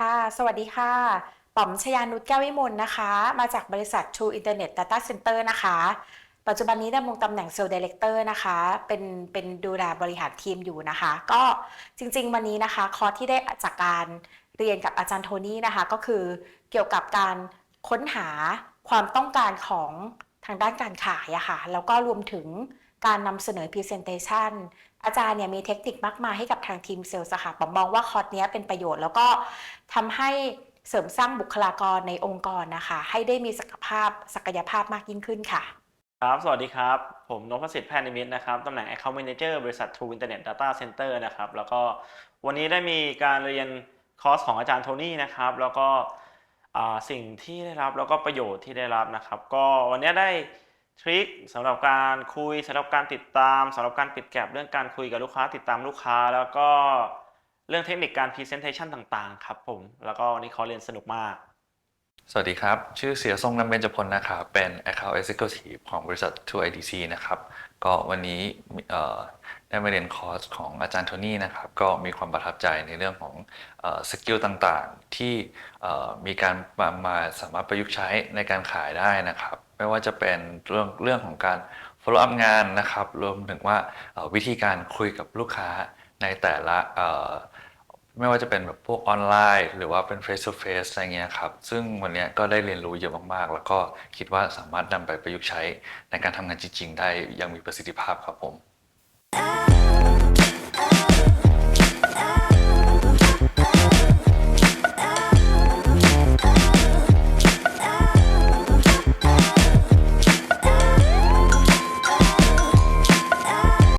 ค่ะ สวัสดีค่ะ ป๋อมชยานุชแก้ววิมลนะคะ มาจากบริษัท True Internet Data Center นะคะ ปัจจุบันนี้ดำรงตำแหน่ง Sales Director นะคะ เป็น เป็นดูแลบริหารทีมอยู่นะคะ ก็จริงๆ วันนี้นะคะ คอร์สที่ได้จากการเรียนกับอาจารย์โทนี่นะคะ ก็คือเกี่ยวกับการค้นหาความต้องการของทางด้านการขายอะค่ะ แล้วก็รวมถึง การนำเสนอ Presentation อาจารย์เนี่ยมีเทคนิคมากมายให้กับทางทีมเซลล์อะค่ะผมมองว่าคอร์สนี้เป็นประโยชน์แล้วก็ทำให้เสริมสร้างบุคลากรในองค์กรนะคะ ให้ได้มีศักยภาพศักยภาพมากยิ่งขึ้นค่ะ ครับ สวัสดีครับ ผมนพสิทธิ์แพนิมิตนะครับตำแหน่ง Account Manager บริษัท True Internet Data Center นะครับ แล้วก็วันนี้ได้มีการเรียนคอร์สของอาจารย์โทนี่นะครับ แล้วก็สิ่งที่ได้รับแล้วก็ประโยชน์ที่ได้รับนะครับ ก็วันนี้ได้ ทริคสำหรับการคุยสำหรับการติดตามสำหรับการปิดแก็บเรื่องการคุยกับลูกค้าติดตามลูกค้า แล้วก็เรื่องเทคนิคการ Presentation ต่างๆ ครับผมแล้วก็วันนี้เขาเรียนสนุกมาก สวัสดีครับ ชื่อเสียทรงนำเบญจพลนะครับเป็น Account Executive ของบริษัท True IDC นะครับก็วันนี้ได้มาเรียนคอร์สของอาจารย์โทนี่นะครับก็มีความประทับใจในเรื่องของสกิลต่างๆ ที่มีการมาสามารถประยุกต์ใช้ในการขายได้นะครับ ไม่ว่าจะเป็นเรื่องเรื่องของการ follow up งานนะครับ รวมถึงว่าวิธีการคุยกับลูกค้าในแต่ละไม่ว่าจะเป็นแบบพวกออนไลน์ หรือว่าเป็น face to face อะไรเงี้ยครับ ซึ่งวันนี้ก็ได้เรียนรู้เยอะมากๆ แล้วก็คิดว่าสามารถนำไปประยุกต์ใช้ในการทำงานจริงๆ ได้อยังมีประสิทธิภาพครับผม